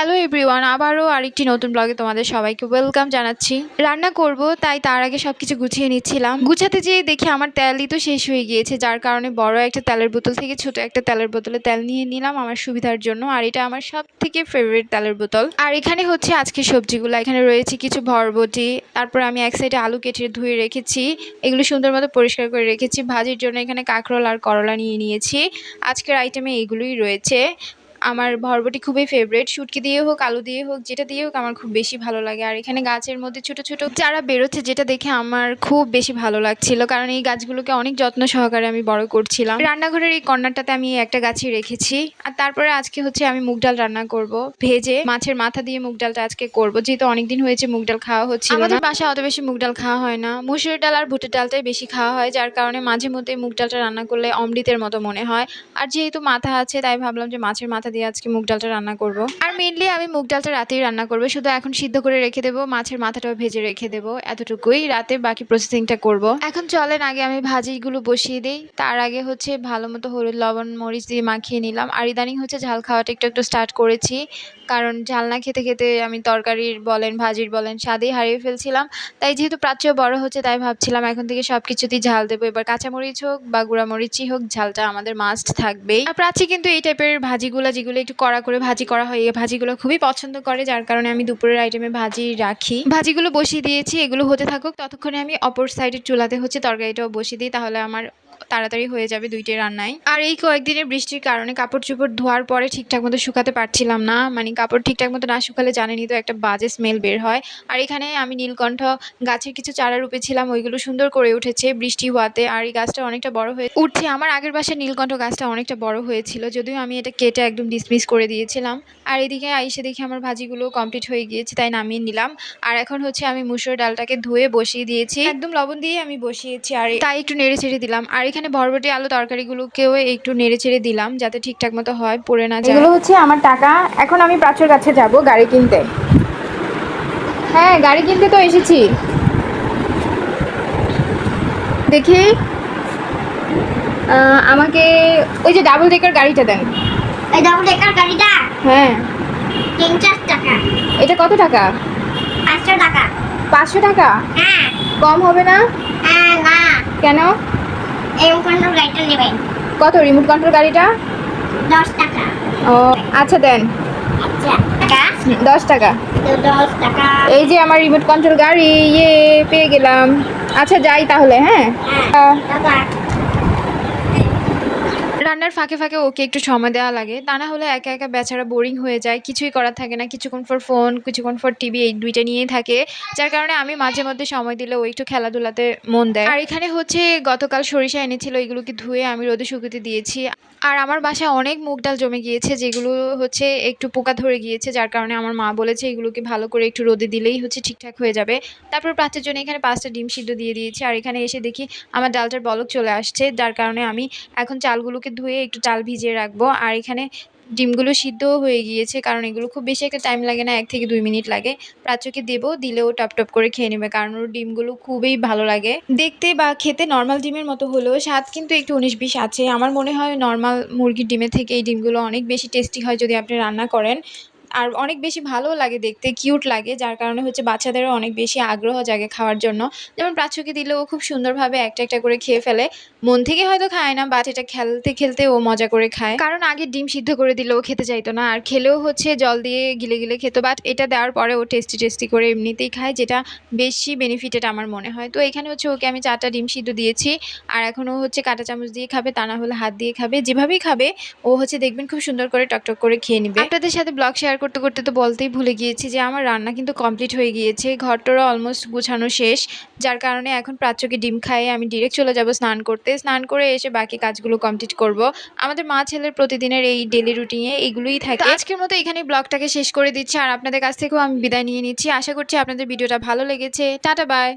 Hello everyone আবারও আরেকটি নতুন ব্লগে তোমাদের সবাইকে ওয়েলকাম জানাচ্ছি। রান্না করব, তাই তার আগে সব কিছু গুছিয়ে নিচ্ছিলাম। গুছাতে যেয়ে দেখি আমার তেলই তো শেষ হয়ে গিয়েছে, যার কারণে বড় একটা তেলের বোতল থেকে ছোট একটা তেলের বোতলে তেল নিয়ে নিলাম আমার সুবিধার জন্য, আর এটা আমার সব থেকে ফেভারিট তেলের বোতল। আর এখানে হচ্ছে আজকে সবজিগুলো, এখানে রয়েছে কিছু ভরবটি, তারপর আমি এক সাইডে আলু কেটে ধুয়ে রেখেছি, এগুলো সুন্দর মতো পরিষ্কার করে রেখেছি, ভাজির জন্য এখানে কাঁকরোল আর করলা নিয়ে নিয়েছি, আজকের আইটেমে এগুলোই রয়েছে। আমার ভরবটি খুবই ফেভারিট শুটকি দিয়ে হোক, আলু দিয়ে হোক, যেটা দিয়ে হোক আমার খুব বেশি ভালো লাগে। আর এখানে গাছের মধ্যে ছোট ছোট চারা বেরোচ্ছে, যেটা দেখে আমার খুব বেশি ভালো লাগছিল। কারণ এই গাছগুলোকে অনেক যত্ন সহকারে আমি বড় করছিলাম। রান্নাঘরের এই কর্নারটাতে আমি একটা গাছই রেখেছি। আর তারপরে আজকে হচ্ছে আমি মুগ ডাল রান্না করব। ভেজে মাছের মাথা দিয়ে মুগ ডালটা আজকে করব। যেহেতু অনেকদিন হয়েছে মুগ ডাল খাওয়া হচ্ছিল না। আমাদের বাসায় অত বেশি মুগ ডাল খাওয়া হয় না। মুসুর ডাল আর ভুটের ডালটাই বেশি খাওয়া হয়, যার কারণে মাঝে মধ্যে মুগ ডালটা রান্না করলে অমৃতের মতো মনে হয়। আর যেহেতু মাথা আছে, তাই ভাবলাম যে মাছের মাথা দিয়ে আজকে মুগ ডালটা রান্না করব। আর মেনলি আমি মুগ ডালটা রাতেই রান্না করব। শুধু এখন সিদ্ধ করে রেখে দেবো, মাছের মাথাটাও ভেজে রেখে দেবো, এতটুকুই। রাতে বাকি প্রসেসিংটা করব। এখন চলেন, আগে আমি ভাজিগুলো বসিয়ে দিই। তার আগে হচ্ছে ভালো মতো হলুদ, লবণ, মরিচ দিয়ে মাখিয়ে নিলাম। আর ইদানিং হচ্ছে ঝাল খাওয়াটা একটু একটু স্টার্ট করেছি। কারণ ঝাল না খেতে খেতে আমি তরকারির বলেন, ভাজির বলেন, স্বাদেই হারিয়ে ফেলছিলাম। তাই যেহেতু প্রাচ্য বড় হচ্ছে, তাই ভাবছিলাম এখন থেকে সব কিছুতেই ঝাল দেবো। এবার কাঁচামরিচ হোক বা গুঁড়ামরিচই হোক, ঝালটা আমাদের মাস্ট থাকবেই। আর প্রাচী কিন্তু এই টাইপের ভাজিগুলো যেগুলো একটু কড়া করে ভাজি করা হয়। এই ভাজিগুলো খুবই পছন্দ করে, যার কারণে আমি দুপুরের আইটেমে ভাজি রাখি। ভাজিগুলো বসিয়ে দিয়েছি, এগুলো হতে থাকুক। ততক্ষণে আমি অপর সাইডের চুলাতে হচ্ছে তরকারিটাও বসিয়ে দিই, তাহলে আমার তাড়াতাড়ি হয়ে যাবে দুইটি রান্নায় আর এই কয়েকদিনের বৃষ্টির কারণে কাপড় চোপড় ধোয়ার পরে ঠিকঠাক মতো শুকাতে পারছিলাম না। মানে কাপড় ঠিকঠাক মতো না শুকালে জানেনি তো একটা বাজে স্মেল বের হয়। আর এখানে আমি নীলকণ্ঠ গাছের কিছু চারা রুপেছিলাম, ওইগুলো সুন্দর করে উঠেছে বৃষ্টি হওয়াতে। আর এই গাছটা অনেকটা বড় হয়ে উঠছে। আমার আগের বাসায় নীলকণ্ঠ গাছটা অনেকটা বড় হয়েছিল, যদিও আমি এটা কেটে একদম ডিসমিস করে দিয়েছিলাম। আর এদিকে আইসে দেখি আমার ভাজিগুলো কমপ্লিট হয়ে গিয়েছে, তাই নামিয়ে নিলাম। আর এখন হচ্ছে আমি মুসুর ডালটাকে ধুয়ে বসিয়ে দিয়েছি। একদম লবণ দিয়ে আমি বসিয়েছি, আর তাই একটু নেড়ে ছেড়ে দিলাম। আর এখানে বরবটি আলু তরকারিগুলোকেও একটু নেড়ে ছেড়ে দিলাম যাতে ঠিকঠাক মতো হয় পড়ে না যায়। এগুলো হচ্ছে আমার টাকা। এখন আমি প্রাচুর কাছে যাব গাড়ি কিনতে। হ্যাঁ গাড়ি কিনতে তো এসেছি। দেখি আহ, আমাকে ওই যে ডাবল ডেকার গাড়িটা দেন। এই ডাবল ডেকার গাড়িটা? হ্যাঁ। তিনশো টাকা। এটা কত টাকা? পাঁচশো টাকা। পাঁচশো টাকা? হ্যাঁ। কম হবে না? হ্যাঁ না। কেন? এই কন্ট্রোল গাড়িটা নেবেন কত রিমোট কন্ট্রোল গাড়িটা? দশ টাকা। ও আচ্ছা দেন। আচ্ছা দশ টাকা। এই যে আমার রিমোট কন্ট্রোল গাড়ি ইয়ে পেয়ে গেলাম। আচ্ছা যাই তাহলে হ্যাঁ? হ্যাঁ রান্নার ফাঁকে ফাঁকে ওকে একটু সময় দেওয়া লাগে। তা না হলে একা একা বেচারা বোরিং হয়ে যায়। কিছুই করার থাকে না। কিছুক্ষণ ফর ফোন কিছুক্ষণ ফর টিভি এই দুইটা নিয়েই থাকে। যার কারণে আমি মাঝে মধ্যে সময় দিলে ও একটু খেলাধুলাতে মন দেয়। আর এখানে হচ্ছে গতকাল সরিষা এনেছিল, এগুলোকে ধুয়ে আমি রোদে শুকোতে দিয়েছি। আর আমার বাসায় অনেক মুগ ডাল জমে গিয়েছে, যেগুলো হচ্ছে একটু পোকা ধরে গিয়েছে। যার কারণে আমার মা বলেছে এগুলোকে ভালো করে একটু রোদে দিলেই হচ্ছে ঠিকঠাক হয়ে যাবে। তারপর প্রাচের জন্য এখানে পাঁচটা ডিম সিদ্ধ দিয়ে দিয়েছি। আর এখানে এসে দেখি আমার ডালটার বলক চলে আসছে। যার কারণে আমি এখন চালগুলোকে ধুয়ে একটু চাল ভিজিয়ে রাখব। আর এখানে ডিমগুলো সিদ্ধও হয়ে গিয়েছে, কারণ এগুলো খুব বেশি একটা টাইম লাগে না, এক থেকে দুই মিনিট লাগে। প্রাচ্যকে দেবো, দিলেও টপ টপ করে খেয়ে নেবে, কারণ ওর ডিমগুলো খুবই ভালো লাগে। দেখতে বা খেতে নর্মাল ডিমের মতো হলেও স্বাদ কিন্তু একটু উনিশ বিশ আছে। আমার মনে হয় নর্মাল মুরগির ডিমের থেকে এই ডিমগুলো অনেক বেশি টেস্টি হয় যদি আপনি রান্না করেন। আর অনেক বেশি ভালো লাগে দেখতে কিউট লাগে, যার কারণে হচ্ছে বাচ্চাদেরও অনেক বেশি আগ্রহ জাগে খাওয়ার জন্য। যেমন প্রাচ্যকে দিলে ও খুব সুন্দরভাবে একটা একটা করে খেয়ে ফেলে। মন থেকে হয়তো খায় না বাট এটা খেলতে খেলতে ও মজা করে খায়। কারণ আগে ডিম সিদ্ধ করে দিলেও খেতে চাইতো না, আর খেলেও হচ্ছে জল দিয়ে গিলে গিলে খেত বাট এটা দেওয়ার পরে ও টেস্টি টেস্টি করে এমনিতেই খায়, যেটা বেশি বেনিফিটেড আমার মনে হয়। তো এখানে হচ্ছে ওকে আমি চারটা ডিম সিদ্ধ দিয়েছি, আর এখন ও হচ্ছে কাঁটা চামচ দিয়ে খাবে, তা না হলে হাত দিয়ে খাবে, যেভাবেই খাবে, ও হচ্ছে দেখবেন খুব সুন্দর করে টকটক করে খেয়ে নেবে। আপনাদের সাথে ব্লগ শেয়ার করতে করতে তো বলতেই ভুলে গিয়েছি যে আমার রান্না কিন্তু কমপ্লিট হয়ে গিয়েছে ঘরটারও অলমোস্ট গুছানো শেষ। যার কারণে এখন প্রাচ্যকে ডিম খাইয়ে আমি ডিরেক্ট চলে যাব স্নান করতে। স্নান করে এসে বাকি কাজগুলো কমপ্লিট করব। আমাদের মা ছেলের প্রতিদিনের এই ডেলি রুটিনে এইগুলোই থাকে। আজকের মতো এখানে ব্লগটাকে শেষ করে দিচ্ছি। আর আপনাদের কাছ থেকেও আমি বিদায় নিয়ে নিচ্ছি। আশা করছি আপনাদের ভিডিওটা ভালো লেগেছে। Tata bye